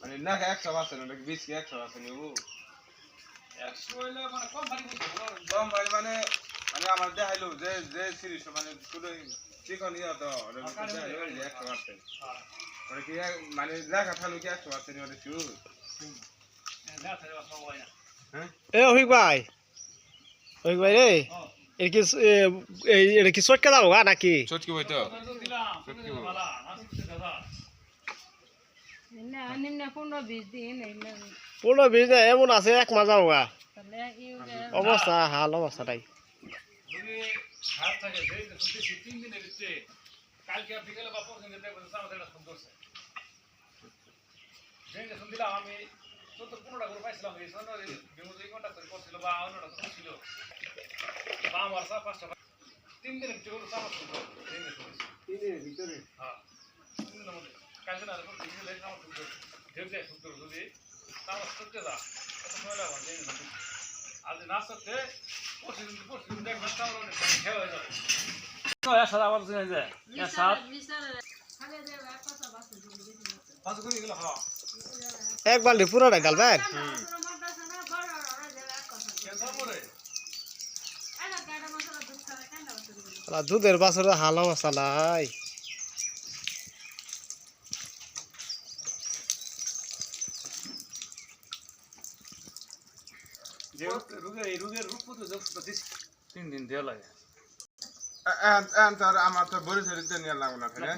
মানে না একশো আছে না নাকি বিশ কি একশো আছে নেব একশো হইলে মানে কম ভারী বুঝতে কম ভাই মানে মানে আমার দেখাইলো যে যে সিরিজ মানে শুধু চিকন ইয়া তো একশো আছে মানে কি মানে দেখা থাকল কি একশো আছে না ওটা শুধু না থাকে সব হয় না হ্যাঁ এ অভিক ভাই অভিক ভাই রে হ্যাঁ এটা কি এটা কি চটকা যাব গা নাকি চটকি বইতো দিলাম সত্যি পনেরো বিশ দিন এমন আছে এক মাস যাব অবস্থা হাল অবস্থাটাই যদি হাত থাকে শুনতেছি তিন দিনের ভিতরে কালকে আর বা পরশু দিন দেখবেন আমাদের একটা ফোন করছে শুনছিলাম আমি চোদ্দ পনেরোটা করে পাইছিলাম এই ঘণ্টা করে করছিল বা অন্যটা করে ছিল বা আমার চা পাঁচটা তিন দিনের ভিতরে করে চা পাঁচটা ভিতরে হ্যাঁ তিন দিনের মধ্যে কালকে না তিন দিনের আমার যায় শুনতে যদি আমার শুনতে যা কত সময় লাগবে সেই যে শুনতে আর যদি না করতে পরশু দিন পরশু দিন দেখবেন তাহলে অনেক খেয়ে হয়ে যাবে একসাথে আবার শুনে যায় দেবে এক কথা বাসে দিবে পাঁচ করে গেল হ্যাঁ এক বালতি পুরোটাই ডালবেন ক্যান্সার পরে শালা দুধের বাছরে হাল অবস্থা নাই যে রোগের এই রোগের রূপ কত তিন দিন দেওয়া লাগে আমার তো বড় শরীর নিয়ে লাগল না